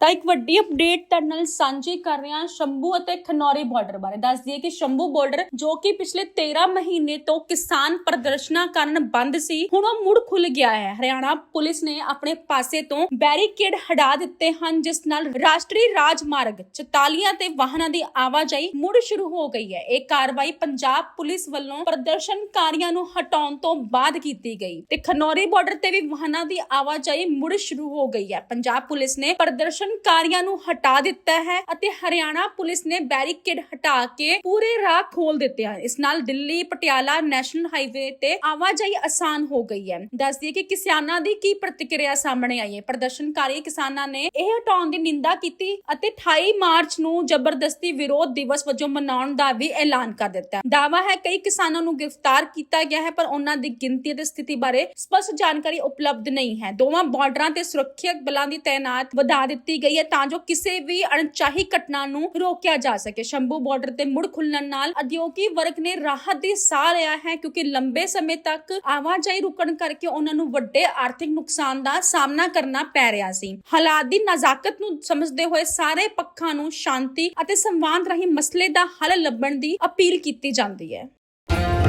ਤਾਂ ਇੱਕ ਵੱਡੀ ਅਪਡੇਟ ਤੁਹਾਡੇ ਨਾਲ ਸਾਂਝੀ ਕਰ ਰਹੇ ਹਾਂ ਸ਼ੰਭੂ ਅਤੇ ਖਨੌਰੀ ਬਾਰਡਰ ਬਾਰੇ। ਦੱਸ ਦਈਏ ਕਿ ਸ਼ੰਭੂ ਬਾਰਡਰ ਜੋ ਕਿ ਪਿਛਲੇ 13 ਮਹੀਨੇ ਤੋਂ ਕਿਸਾਨ ਪ੍ਰਦਰਸ਼ਨਾਂ ਕਾਰਨ ਬੰਦ ਸੀ, ਹੁਣ ਉਹ ਮੁੜ ਖੁੱਲ ਗਿਆ ਹੈ। ਹਰਿਆਣਾ ਪੁਲਿਸ ਨੇ ਆਪਣੇ ਪਾਸੇ ਤੋਂ ਬੈਰੀਕੇਡ ਹਟਾ ਦਿੱਤੇ ਹਨ, ਜਿਸ ਨਾਲ ਰਾਸ਼ਟਰੀ ਰਾਜਮਾਰਗ 44 ਤੇ ਵਾਹਨਾਂ ਦੀ ਆਵਾਜਾਈ ਮੁੜ ਸ਼ੁਰੂ ਹੋ ਗਈ ਹੈ। ਇਹ ਕਾਰਵਾਈ ਪੰਜਾਬ ਪੁਲਿਸ ਵੱਲੋਂ ਪ੍ਰਦਰਸ਼ਨਕਾਰੀਆਂ ਨੂੰ ਹਟਾਉਣ ਤੋਂ ਬਾਅਦ ਕੀਤੀ ਗਈ। ਤੇ ਖਨੌਰੀ ਬਾਰਡਰ ਤੇ ਵੀ ਵਾਹਨਾਂ ਦੀ ਆਵਾਜਾਈ ਮੁੜ ਸ਼ੁਰੂ ਹੋ ਗਈ ਹੈ। ਪੰਜਾਬ ਪੁਲਿਸ ਨੇ ਪ੍ਰਦਰਸ਼ਨ ਪ੍ਰਦਰਸ਼ਨਕਾਰੀਆਂ ਨੂੰ ਹਟਾ ਦਿੱਤਾ ਹੈ ਅਤੇ ਹਰਿਆਣਾ ਪੁਲਿਸ ਨੇ ਬੈਰੀਕੇਡ ਹਟਾ ਕੇ ਪੂਰੇ ਰਾਹ ਖੋਲ ਦਿੱਤੇ ਹਨ। ਇਸ ਨਾਲ ਦਿੱਲੀ, ਪਟਿਆਲਾ, ਨੈਸ਼ਨਲ ਹਾਈਵੇ ਤੇ ਆਵਾਜਾਈ ਆਸਾਨ ਹੋ ਗਈ ਹੈ। ਦੱਸ ਦਈਏ ਕਿ ਕਿਸਾਨਾਂ ਦੀ ਕੀ ਪ੍ਰਤੀਕਿਰਿਆ ਸਾਹਮਣੇ ਆਈ ਹੈ। ਪ੍ਰਦਰਸ਼ਨਕਾਰੀ ਕਿਸਾਨਾਂ ਨੇ ਇਹ ਹਟਾਉਣ ਦੀ ਨਿੰਦਾ ਕੀਤੀ ਅਤੇ 28 ਮਾਰਚ ਨੂੰ ਜ਼ਬਰਦਸਤੀ ਵਿਰੋਧ ਦਿਵਸ ਵਜੋਂ ਮਨਾਉਣ ਦਾ ਵੀ ਐਲਾਨ ਕਰ ਦਿੱਤਾ। ਦਾਵਾ ਹੈ, ਕਈ ਕਿਸਾਨਾਂ ਨੂੰ ਗ੍ਰਿਫਤਾਰ ਕੀਤਾ ਗਿਆ ਹੈ, ਪਰ ਉਹਨਾਂ ਦੀ ਗਿਣਤੀ ਅਤੇ ਸਥਿਤੀ ਬਾਰੇ ਸਪਸ਼ਟ ਜਾਣਕਾਰੀ ਉਪਲਬਧ ਨਹੀਂ ਹੈ। ਦੋਵਾਂ ਬਾਰਡਰਾਂ ਤੇ ਸੁਰੱਖਿਅਕ ਬਲਾਂ ਦੀ ਤਾਇਨਾਤ ਵਧਾ ਦਿੱਤੀ ਗਈ ਹੈ ਤਾਂ ਜੋ ਕਿਸੇ ਵੀ ਅਣਚਾਹੀ ਘਟਨਾ ਨੂੰ ਰੋਕਿਆ ਜਾ ਸਕੇ। ਸ਼ੰਭੂ ਬਾਰਡਰ ਤੇ ਮੁੜ ਖੁੱਲਣ ਨਾਲ ਉਦਯੋਗੀ ਵਰਗ ਨੇ ਰਾਹਤ ਦੀ ਸਾਹ ਲਿਆ ਹੈ ਕਿਉਂਕਿ ਲੰਬੇ ਸਮੇਂ ਤੱਕ ਆਵਾਜਾਈ ਰੁਕਣ ਕਰਕੇ ਉਹਨਾਂ ਨੂੰ ਵੱਡੇ ਆਰਥਿਕ ਨੁਕਸਾਨ ਦਾ ਸਾਹਮਣਾ ਕਰਨਾ ਪੈ ਰਿਹਾ ਸੀ। ਹਾਲਾਤ ਦੀ ਨਜ਼ਾਕਤ ਨੂੰ ਸਮਝਦੇ ਹੋਏ ਸਾਰੇ ਪੱਖਾਂ ਨੂੰ ਸ਼ਾਂਤੀ ਅਤੇ ਸੰਵਾਦ ਰਾਹੀਂ ਮਸਲੇ ਦਾ ਹੱਲ ਲੱਭਣ ਦੀ ਅਪੀਲ ਕੀਤੀ ਜਾਂਦੀ ਹੈ।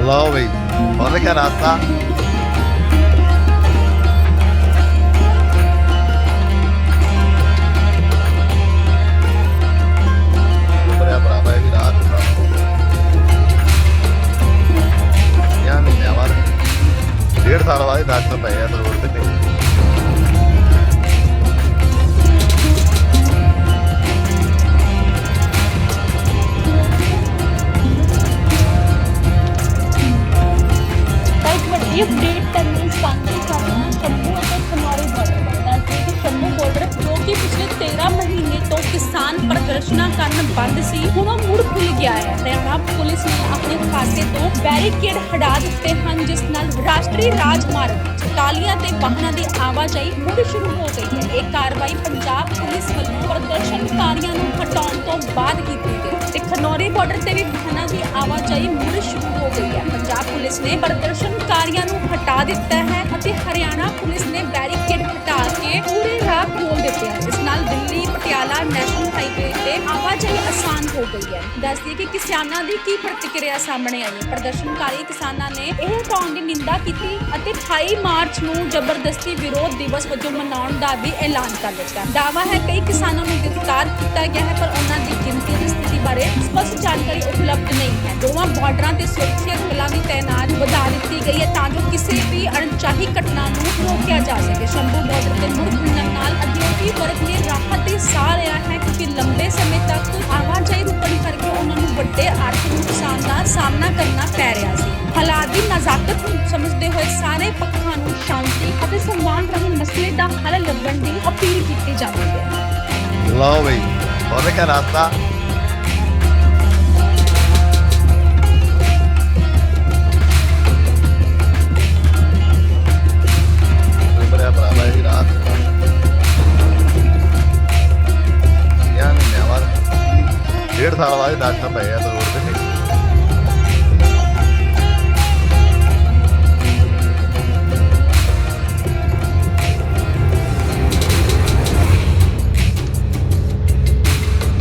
ਲਓ ਬਈ ਉਹਨੇ ਕਿਹਾ ਰਾਸਤਾ ਡੇਢ ਸਾਲ ਬਾਅਦ ਡਾਕਟਰ ਪਏ ਆ ਰੋਡ ਤੇ ਤਾਂ ਇੱਕ ਵੱਡੀ ਅਪਡੇਟ ਤੁਹਾਨੂੰ ਸਾਂਝੀ ਕਰਨਾ ਸ਼ੰਭੂ ਅਤੇ ਖਨੌਰੀ ਬਾਰਡਰ ਬਾਰੇ ਦੱਸਦੇ ਕਿ ਸ਼ੰਭੂ ਬਾਰਡਰ ਜੋ ਕਿ ਪਿਛਲੇ 13 ਮਹੀਨੇ ਤੋਂ ਕਿਸਾਨ ਪ੍ਰਦਰਸ਼ਨਾਂ ਕਾਰਨ ਬੰਦ ਸੀ ਹੁਣ ਉਹ ਮੁੜ ਖੁੱਲ ਗਿਆ ਹੈ ਹਰਿਆਣਾ ਪੁਲਿਸ ਨੇ ਆਪਣੇ ਜਿਸ ਨਾਲ ਰਾਸ਼ਟਰੀ ਰਾਜਮਾਰਗ 44 ਤੇ ਵਾਹਨਾਂ ਦੀ ਆਵਾਜਾਈ ਮੁੜ ਸ਼ੁਰੂ ਹੋ ਗਈ ਹੈ। ਇਹ ਕਾਰਵਾਈ ਪੰਜਾਬ ਪੁਲਿਸ ਵੱਲੋਂ ਪ੍ਰਦਰਸ਼ਨਕਾਰੀਆਂ ਨੂੰ ਹਟਾਉਣ ਤੋਂ ਬਾਅਦ ਕੀਤੀ ਗਈ ਤੇ ਖਨੌਰੀ ਬਾਰਡਰ ਤੇ ਵੀ ਵਾਹਨਾਂ ਦੀ ਆਵਾਜਾਈ ਮੁੜ ਸ਼ੁਰੂ ਹੋ ਗਈ ਹੈ। ਪੰਜਾਬ ਪੁਲਿਸ ਨੇ ਪ੍ਰਦਰਸ਼ਨਕਾਰੀਆਂ ਨੂੰ ਹਟਾ ਦਿੱਤਾ ਹੈ ਅਤੇ ਹਰਿਆਣਾ ਪੁਲਿਸ ਨੇ ਬੈਰੀਕੇਡ ਹਟਾ ਕੇ ਪੂਰੇ ਰਾਤ ਗਈ ਹੈ ਦੱਸਦੀ ਕਿ ਕਿਸਾਨਾਂ ਦੀ ਕੀ ਪ੍ਰਤੀਕਿਰਿਆ ਸਾਹਮਣੇ ਆਈ। ਹੈ ਪ੍ਰਦਰਸ਼ਨਕਾਰੀ ਕਿਸਾਨਾਂ ਨੇ ਇਹ ਹਟਾਉਣ ਦੀ ਨਿੰਦਾ ਕੀਤੀ ਅਤੇ 28 ਮਾਰਚ ਨੂੰ ਜ਼ਬਰਦਸਤੀ ਵਿਰੋਧ ਦਿਵਸ ਵਜੋਂ ਮਨਾਉਣ ਦਾ ਵੀ ਐਲਾਨ ਕਰ ਦਿੱਤਾ। ਦਾਵਾ ਹੈ, ਕਈ ਕਿਸਾਨਾਂ ਨੂੰ ਗ੍ਰਿਫਤਾਰ ਕੀਤਾ ਗਿਆ ਹੈ, ਪਰ ਉਹਨਾਂ ਦੀ ਗਿਣਤੀ ਦੀ ਸਥਿਤੀ ਬਾਰੇ ਸਪਸ਼ਟ ਜਾਣਕਾਰੀ ਉਪਲਬਧ ਨਹੀਂ ਹੈ। ਦੋਵਾਂ ਬਾਰਡਰਾਂ ਤੇ ਸੁਰੱਖਿਆ ਬਲਾਂ ਦੀ ਤਾਇਨਾਤ ਵਧਾ ਦਿੱਤੀ ਗਈ ਹੈ ਤਾਂ ਜੋ ਕਿਸੇ ਵੀ ਅਣਚਾਹੀ ਘਟਨਾ ਨੂੰ ਰੋਕਿਆ ਜਾ ਸਕੇ। ਸ਼ੰਭੂ ਬਾਰਡਰ ਤੇ ਸਾਹਮਣਾ ਕਰਨਾ ਪੈ ਰਿਹਾ ਸੀ। ਹਾਲਾਤ ਦੀ ਨਜ਼ਾਕਤ ਨੂੰ ਸਮਝਦੇ ਹੋਏ ਸਾਰੇ ਪੱਖਾਂ ਨੂੰ ਸ਼ਾਂਤੀ ਅਤੇ ਸੰਵਾਦ ਰਾਹੀਂ ਮਸਲੇ ਦਾ ਹੱਲ ਲੱਭਣ ਦੀ ਅਪੀਲ ਕੀਤੀ ਜਾਂਦੀ ਹੈ। ਲਓ ਬਈ ਉਹਨੇ ਕਿਹਾ ਰਾਸਤਾ ਡੇਢ ਸਾਲ ਬਾਅਦ ਡਾਕਟਰ ਪਏ ਆ